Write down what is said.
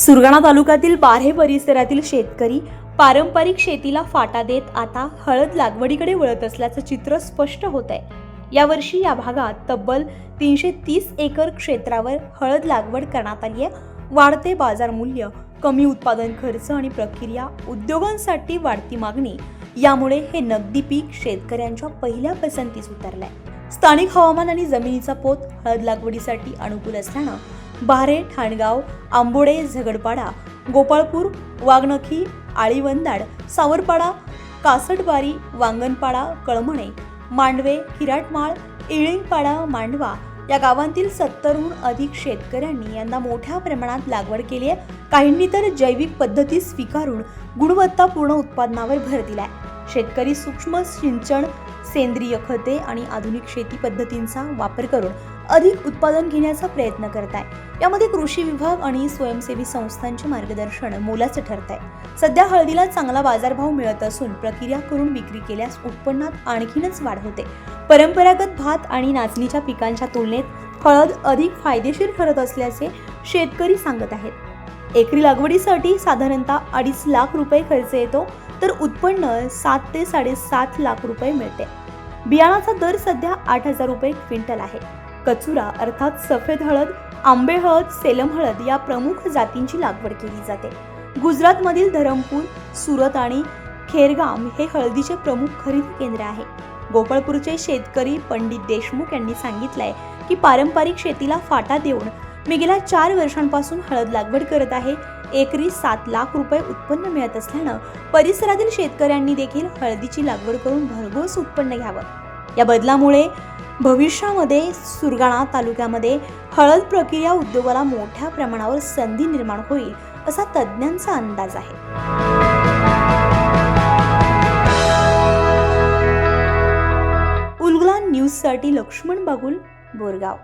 सुरगाणा तालुक्यातील बारहे परिसरातील शेतकरी पारंपरिक शेतीला फाटा देत आता हळद लागवडीकडे वळत असल्याचं चित्र स्पष्ट होत आहे यावर्षी या भागात तब्बल तीनशे तीस एकर क्षेत्रावर हळद लागवड करण्यात आली आहे. वाढते बाजार मूल्य कमी उत्पादन खर्च आणि प्रक्रिया उद्योगांसाठी वाढती मागणी यामुळे हे नगदी पीक शेतकऱ्यांच्या पहिल्या पसंतीस उतरलंय. स्थानिक हवामान आणि जमिनीचा पोत हळद लागवडीसाठी अनुकूल असल्यानं बारे ठाणगाव आंबोडे झगडपाडा गोपाळपूर वाघनखी आळीवंदाड सावरपाडा कासटबारी वांगणपाडा कळमणे मांडवे हिराटमाळ इळिंगपाडा मांडवा या गावांतील सत्तरहून अधिक शेतकऱ्यांनी यांना मोठ्या प्रमाणात लागवड केली आहे. काहींनी तर जैविक पद्धती स्वीकारून गुणवत्तापूर्ण उत्पादनावर भर दिलाय. शेतकरी सूक्ष्म सिंचन सेंद्रिय खते आणि आधुनिक शेती पद्धतींचा वापर करून अधिक उत्पादन घेण्याचा प्रयत्न करत आहे यामध्ये कृषी विभाग आणि स्वयंसेवी संस्थांचे मार्गदर्शन मोलाचं ठरत आहे सध्या हळदीला चांगला बाजारभाव मिळत असून प्रक्रिया करून विक्री केल्यास उत्पन्नात आणखीनच वाढ होते. परंपरागत भात आणि नाचणीच्या पिकांच्या तुलनेत हळद अधिक फायदेशीर ठरत असल्याचे शेतकरी सांगत आहेत. एकरी लागवडीसाठी साधारणतः अडीच लाख रुपये खर्च येतो तर उत्पन्न सात ते साडेसात लाख रुपये मिळते. बियाणाचा दर सध्या आठ हजार रुपये क्विंटल आहे. कचुरा अर्थात सफेद हळद आंबे हळद सेलम हळद या प्रमुख जातींची लागवड केली जाते. गुजरातमधील धरमपूर सुरत आणि खेरगाम हे हळदीचे प्रमुख खरेदी केंद्र आहे. गोपाळपूरचे शेतकरी पंडित देशमुख यांनी सांगितलंय की पारंपरिक शेतीला फाटा देऊन मी गेल्या चार वर्षांपासून हळद लागवड करत आहे. एकरी सात लाख रुपये उत्पन्न मिळत असल्यानं परिसरातील शेतकऱ्यांनी देखील हळदीची लागवड करून भरघोस उत्पन्न घ्यावं. या बदलामुळे भविष्यामध्ये सुरगाणा तालुक्यामध्ये हळद प्रक्रिया उद्योगाला मोठ्या प्रमाणावर संधी निर्माण होईल असा तज्ज्ञांचा अंदाज आहे. उलगुला न्यूजसाठी लक्ष्मण बागुल बोरगाव.